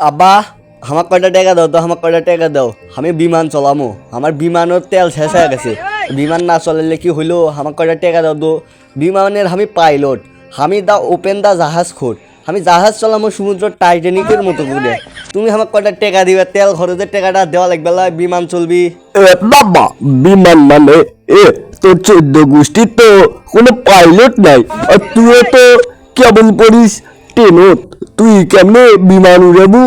আব্বা আমার কয়টা টাকা দাও তো আমার কয়টা টাকা দাও। আমি বিমান চলামো। আমার বিমানের তেল শেষ হয়ে গেছে। বিমান না চলালে কি হইল? আমার কয়টা টাকা দাও তো। বিমানের আমি পাইলট। আমি দা ওপেন দা জাহাজ খোর আমি জাহাজ চলামো সমুদ্র টাইটানিকের মতো করে তুমি আমার কয়টা টাকা দিবে? তেল খরচের টাকাটা দেওয়া লাগবে না, বিমান চলবি। বাবা বিমান মানে? এ তোর চোদ্দ গোষ্ঠীর তো কোনো পাইলট নাই। আর তুইও তো কেমন পড়িস ট্রেনত তুই কেমনে বিমান উড়াবু?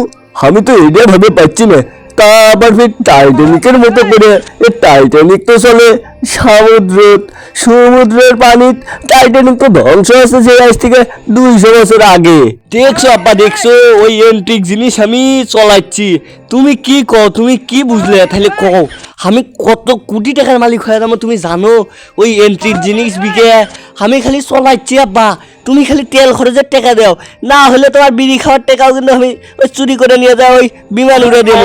আমি তো এটা ভাবে পাচ্ছি না। তা আবার ফির টাইটানিকের মতো করে। এ টাইটানিক তো চলে। সমুদ্র সমুদ্রের পানি টাইটানিক তো ধ্বংস হয়েছে যে আজ থেকে দুইশো বছর আগে। দেখছ আব্বা, দেখছ? ওই এন্ট্রিক জিনিস আমি চলাচ্ছি। তুমি কি কও? তুমি কি বুঝলে? তাহলে কও। আমি কত কোটি টাকার মালিক হয়ে তুমি জানো? ওই এন্ট্রিক জিনিস বিকে আমি খালি চলাইছি, আব্বা। তুমি খালি তেল খরচের টাকা দাও। না হলে তোমার বিড়ি খাওয়ার টাকাও কিন্তু আমি ওই চুরি করে নিয়ে যাও ওই বিমান উড়ে দেব।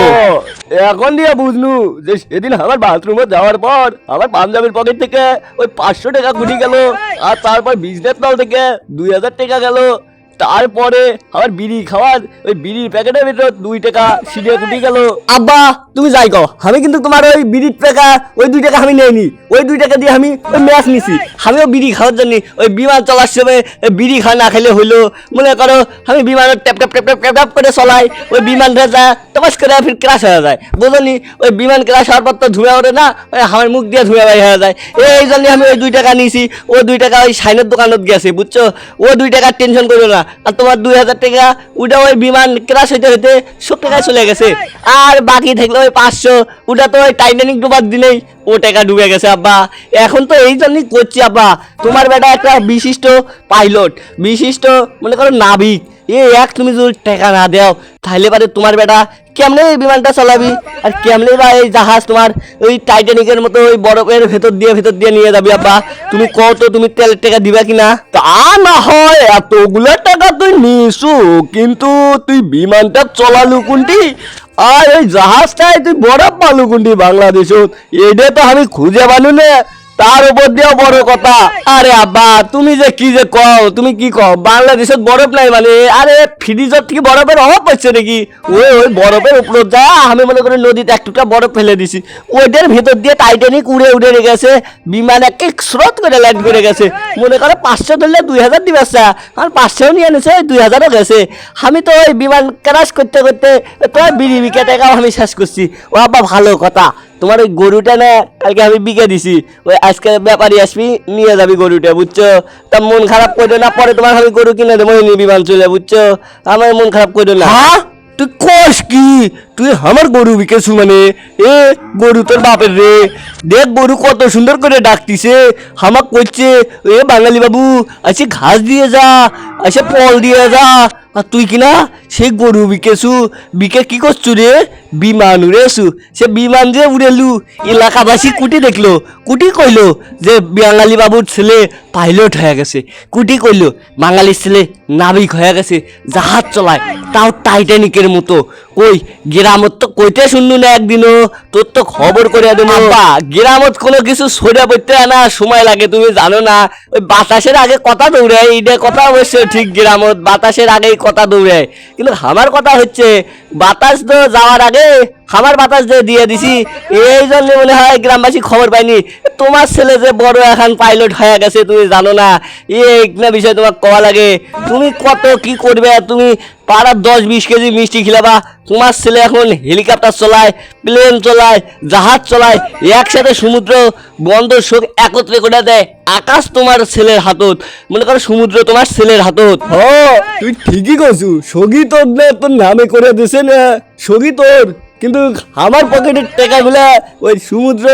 এখন দিয়ে বুঝলু যে সেদিন আমার বাথরুমে যাওয়ার পর আমার পাঞ্জাবির পকেট থেকে ওই পাঁচশো টাকা ঘুরি গেল, আর তারপর বিজনেস দল থেকে দুই হাজার টাকা গেল। তারপরে আমার বিড়ি খাওয়ার ওই বিড়ির প্যাকেটের ভিতর দুই টাকা সিটে কুটি গেল। আব্বা, তুমি যাই কও। আমি কিন্তু তোমার ওই বিড়ির টাকা ওই দুই টাকা আমি নেইনি। ওই দুই টাকা দিয়ে আমি ওই ম্যাচ নিছি। আমিও বিড়ি খাওয়ার জন্য ওই বিমান চলার সময় বিড়ি খাওয়া না খেলে হইল। মনে করো, আমি বিমানের tap tap tap tap tap করে চলাই, ওই বিমান যা তপাস করে ফির ক্রাশ হয়ে যায়। বুঝলি? ওই বিমান ক্রাশ হওয়ার পর তো ধুয়ে ওঠে না, ওই আমার মুখ দিয়ে ধুয়ে বাই হয়ে যায়। এই জন্য আমি ওই দুই টাকা নিয়েছি ও দুই টাকা ওই সাইনের দোকানত গেছে, বুঝছ? ও দুই টাকার টেনশন করো না। আর তোমার দুই হাজার টাকা ওটা ওই বিমান ক্রাশ হইতে হইতে সব টাকায় চলে গেছে। আর বাকি থাকলে ওই পাঁচশো, ওটা তো ওই টাইটানিক ডুবার দিলেই ও টাকা ডুবে গেছে, আব্বা। এখন তো এই জন্যই করছি, আব্বা। তোমার বেটা একটা বিশিষ্ট পাইলট বিশিষ্ট মনে করো নাবিক। এ এক, তুমি যদি টাকা না দাও, তাহলে পারে তোমার বেটা কেমনে এই বিমানটা চালাবি? আর কেমনে বা এই জাহাজ তোমার ওই টাইটানিকের মতো ওই বরফের ভেতর দিয়ে ভেতর দিয়ে নিয়ে যাবি আব্বা? তুমি কত তুমি তেলের টাকা দিবা কিনা? তা না হয়, এতগুলো টাকা তুই নিসু, কিন্তু তুই বিমানটা চলালু কোনটি। আর এই জাহাজটাই তুই বরফ পালু কোনটি বাংলাদেশত। এটা তো আমি খুঁজে পালু না। তার উপর দিয়েও বড় কথা। আরে আব্বা, তুমি যে কি যে কও, তুমি কি কও? বাংলাদেশত বরফ নাই মানে আরে ফ্রিজত থেকে বরফের অভাব পাচ্ছে নাকি? ওই ওই বরফের উপর যা, আমি মনে করি নদীতে এক টুকরা বরফ ফেলে দিছি। ওইটার ভেতর দিয়ে টাইটানিক উড়ে উড়ে গেছে, বিমান একে স্রোত করে ল্যান্ড করে গেছে। মনে করো পাঁচশো ধরলে দুই হাজার দিবে আসা আর পাঁচশো নিয়ে এনেছে, দুই হাজারও গেছে। আমি তো ওই বিমান ক্রাশ করতে করতে তোমার বিড়ি বিকে টাকাও আমি শেষ করছি। ও আব্বা, ভালো কথা। তোমার ওই গরুটা না, কালকে আমি বিকে দিছি। ওই আজকে ব্যাপারী আসবি, নিয়ে যাবি গরুটা, বুঝছ? তা মন খারাপ করো না, পরে তোমার আমি গরু কিনে দেবো, এই বিমান চলে, বুঝছ? আমার মন খারাপ করো না। হ্যাঁ? তুই কস কি? তুই আমার গরু বিকেছু মানে? এ, গরু তোর বাপের রে। দেখ গরু কত সুন্দর করে ডাকতিছে। হামাক করছে এ বাঙালি বাবু আসে ঘাস দিয়ে যা আসে ফল দিয়ে যা আর তুই কিনা সেই গরু বিকেছু বিকে কি করছু রে? বিমান উড়েছু। সে বিমান যে উড়েলু এলাকাবাসী কুটি দেখল। কুটি কইলো যে বাঙালি বাবুর ছেলে পাইলট হয়ে গেছে। কুটি কইলো বাঙালির ছেলে নাবিক হয়ে গেছে জাহাজ চলায় তাও টাইটানিকের মতো। কই গ্রামত তো কইতে শুনলু না একদিনও তোর তো খবর করে দেবো। আব্বা গ্রামত কোনো কিছু সরে পড়তে না সময় লাগে তুমি জানো না। ওই বাতাসের আগে কথা দৌড়ায় এইটা কথা অবশ্য ঠিক গ্রামত। বাতাসের আগেই কথা দৌড়ায় কিন্তু আমার কথা হচ্ছে, বাতাস তো যাওয়ার আগে, আমার বাতাস দিয়ে দিয়ে দিছি। এই জন্য মনে হয় গ্রামবাসী খবর পায়নি তোমার ছেলে যে বড় এখন পাইলট হয়ে গেছে, তুমি জানো না। এই না বিষয় তোমার কওয়া লাগে, তুমি কত কি করবে, তুমি পাড়ার দশ বিশ কেজি মিষ্টি খিলাবা, তোমার ছেলে এখন হেলিকপ্টার চলায় প্লেন চলায়, জাহাজ চলায়, একসাথে সমুদ্র বন্দর শোক একত্রে করে দেয়, আকাশ তোমার ছেলের হাতত, মনে করো সমুদ্র তোমার ছেলের হাতত। হ, তুই ঠিকই কছু সগি তোর তোর নামে করে দিছে না সগি তোর, কিন্তু আমার পকেটের টাকাগুলা ওই সমুদ্র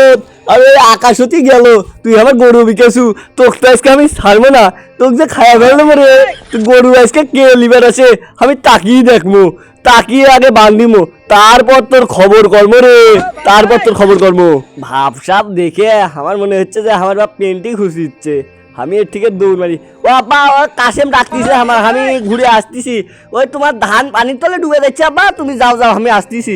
আর আকাশতি গেল। তুই আমার গরু বিকেছু। তোকে তো আজকে আমি ছাড়বো না। তোকে যে খাওয়া ফেলল মরে তুই গরু আজকে কে লিবার আছে? আমি তাকিয়ে দেখব। তাকিয়ে আগে বান্ধিমো তারপর তোর খবর কর্ম রে। তারপর তোর খবর কর্ম ভাবসাব দেখে আমার মনে হচ্ছে যে আমার বাপ পেন্টিং খুশি হচ্ছে আমি এর থেকে দৌড় মারি। ও আব্বা, ও কাশেম ডাকতেছে আমার। আমি ঘুরে আসতেছি। ওই তোমার ধান পানির তলে ডুবে যাচ্ছে, আব্বা। তুমি যাও যাও, আমি আসতেছি।